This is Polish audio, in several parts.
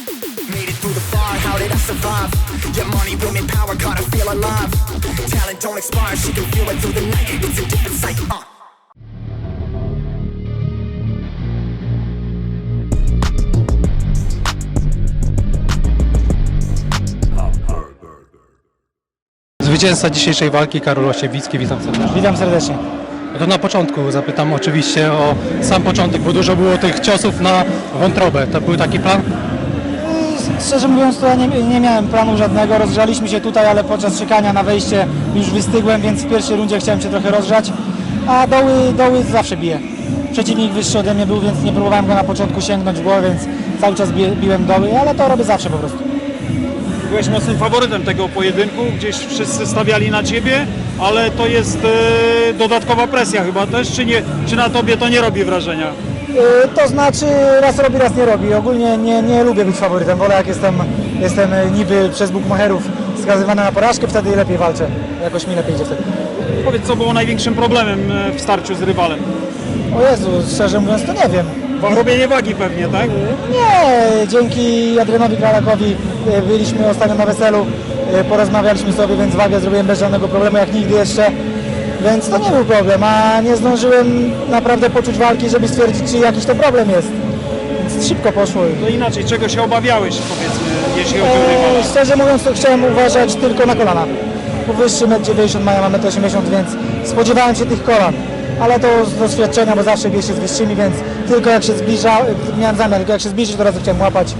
Made it through the fire, how did I survive? Yeah, money, women, power, gotta feel alive. Talent don't expire, she can feel it through the night. It's a different sight, uh. Zwycięzca dzisiejszej walki Karol Osiewicki, witam serdecznie. Witam serdecznie. To na początku zapytam oczywiście o sam początek, bo dużo było tych ciosów na wątrobę. To był taki plan? Szczerze mówiąc, to ja nie, nie miałem planu żadnego. Rozgrzaliśmy się tutaj, ale podczas czekania na wejście już wystygłem, więc w pierwszej rundzie chciałem się trochę rozgrzać. A doły, doły zawsze bije. Przeciwnik wyższy ode mnie był, więc nie próbowałem go na początku sięgnąć w głowę, więc cały czas bi, biłem doły, ale to robię zawsze po prostu. Byłeś mocnym faworytem tego pojedynku, gdzieś wszyscy stawiali na ciebie, ale to jest e, dodatkowa presja chyba też, czy, nie, czy na tobie to nie robi wrażenia? Yy, To znaczy raz robi, raz nie robi. Ogólnie nie, nie lubię być faworytem. Wolę jak jestem, jestem e, niby przez bukmacherów skazywany na porażkę, wtedy lepiej walczę. Jakoś mi lepiej idzie wtedy. Powiedz, co było największym problemem e, w starciu z rywalem? O Jezu, szczerze mówiąc to nie wiem. Robienie wagi pewnie, tak? Nie, dzięki Adrianowi Kralakowi e, byliśmy ostatnio na weselu, e, porozmawialiśmy sobie, więc wagę zrobiłem bez żadnego problemu, jak nigdy jeszcze. Więc to nie był problem, a nie zdążyłem naprawdę poczuć walki, żeby stwierdzić, czy jakiś to problem jest. Więc szybko poszło. To inaczej, czego się obawiałeś, powiedzmy, jeśli chodzi o E, rywala? szczerze mówiąc, to chciałem uważać tylko na kolana. Powyższy 1,90 m, maja mam 1,80 m, więc spodziewałem się tych kolan. Ale to z doświadczenia, bo zawsze bije się z wyższymi, więc tylko jak się zbliża, miałem zamiar, tylko jak się zbliżyć, to razu chciałem łapać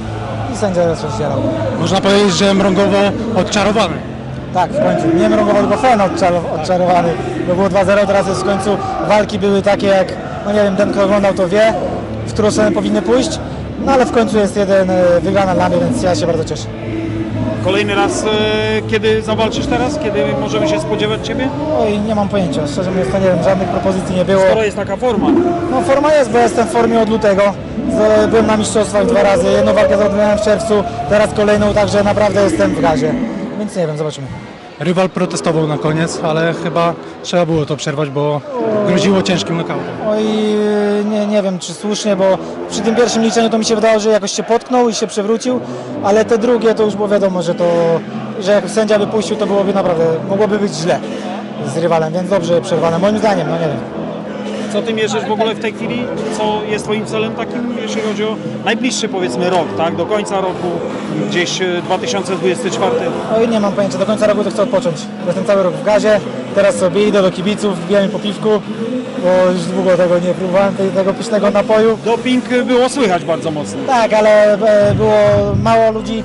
i sędzia raz rozdzierał. Można powiedzieć, że mrągowo odczarowany. Tak, w końcu. Nie mrągował, tylko fen odczar- odczarowany. Bo było 2-0, teraz jest w końcu walki były takie jak, no nie wiem, ten kto oglądał to wie, w którą stronę powinny pójść. No ale w końcu jest jeden e, wygrana dla mnie, więc ja się bardzo cieszę. Kolejny raz, e, kiedy zawalczysz teraz? Kiedy możemy się spodziewać ciebie? Oj, nie mam pojęcia, szczerze mówiąc to nie wiem, żadnych propozycji nie było. Skoro jest taka forma. No forma jest, bo jestem w formie od lutego. Byłem na mistrzostwach dwa razy, jedną walkę zaodbyłem w czerwcu, teraz kolejną, także naprawdę jestem w gazie. Więc nie wiem, zobaczymy. Rywal protestował na koniec, ale chyba trzeba było to przerwać, bo groziło ciężkim knockoutem. Oj, nie, nie wiem czy słusznie, bo przy tym pierwszym liczeniu to mi się wydało, że jakoś się potknął i się przewrócił, ale te drugie to już było wiadomo, że to, że jak sędzia by puścił, to byłoby naprawdę, mogłoby być źle z rywalem, więc dobrze przerwane, moim zdaniem, no nie wiem. Co ty mierzysz w ogóle w tej chwili? Co jest twoim celem takim, jeśli chodzi o najbliższy powiedzmy rok, tak? Do końca roku, gdzieś e, 2024. Oj, nie mam pojęcia, do końca roku to chcę odpocząć. Jestem cały rok w gazie, teraz sobie idę do kibiców, wbijam po piwku, bo już długo tego nie próbowałem, tego pysznego napoju. Doping było słychać bardzo mocno. Tak, ale e, było mało ludzi,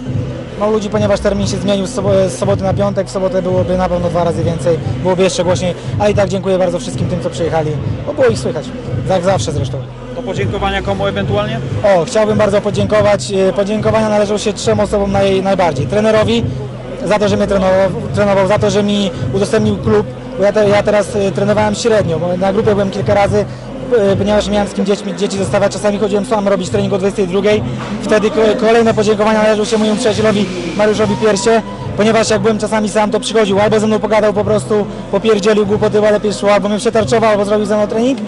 mało ludzi, ponieważ termin się zmienił z, sobo- z soboty na piątek, w sobotę byłoby na pewno dwa razy więcej, byłoby jeszcze głośniej, ale i tak dziękuję bardzo wszystkim tym, co przyjechali, bo było ich słychać, jak zawsze zresztą. Do podziękowania komu ewentualnie? O, chciałbym bardzo podziękować. E, Podziękowania należą się trzem osobom naj, najbardziej. Trenerowi za to, że mnie trenował, trenował, za to, że mi udostępnił klub, bo ja, te, ja teraz e, trenowałem średnio, bo na grupie byłem kilka razy, ponieważ miałem z kim dziećmi, dzieci zostawiać, czasami chodziłem sam robić trening o 22. Wtedy ko- kolejne podziękowania należą się mojemu przyjacielowi Mariuszowi Piersie, ponieważ jak byłem czasami sam, to przychodził, albo ze mną pogadał po prostu, popierdzielił głupoty, bo lepiej szło, albo mnie przetarczował, albo zrobił ze mną trening.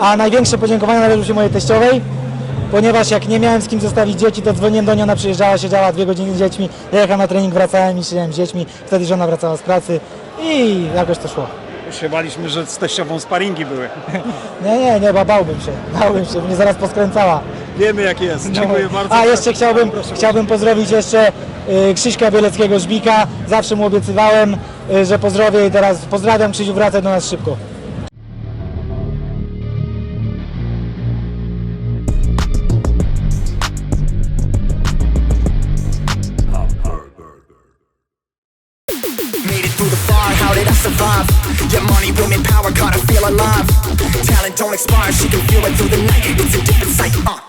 A największe podziękowania należą się mojej teściowej, ponieważ jak nie miałem z kim zostawić dzieci, to dzwoniłem do niej, ona przyjeżdżała, siedziała dwie godziny z dziećmi, jechałem na trening, wracałem i siedziałem z dziećmi, wtedy żona wracała z pracy i jakoś to szło. Się baliśmy, że z teściową sparingi były. Nie, nie, nie, ba- bałbym się, bałbym się, mnie zaraz poskręcała. Wiemy jak jest. Dziękuję bardzo. A jeszcze chciałbym, chciałbym pozdrowić jeszcze y, Krzyśka Bieleckiego Żbika, zawsze mu obiecywałem, y, że pozdrowię i teraz pozdrawiam Krzysiu, wracaj do nas szybko. Alive. Talent don't expire, she can feel it through the night. It's a different sight, uh.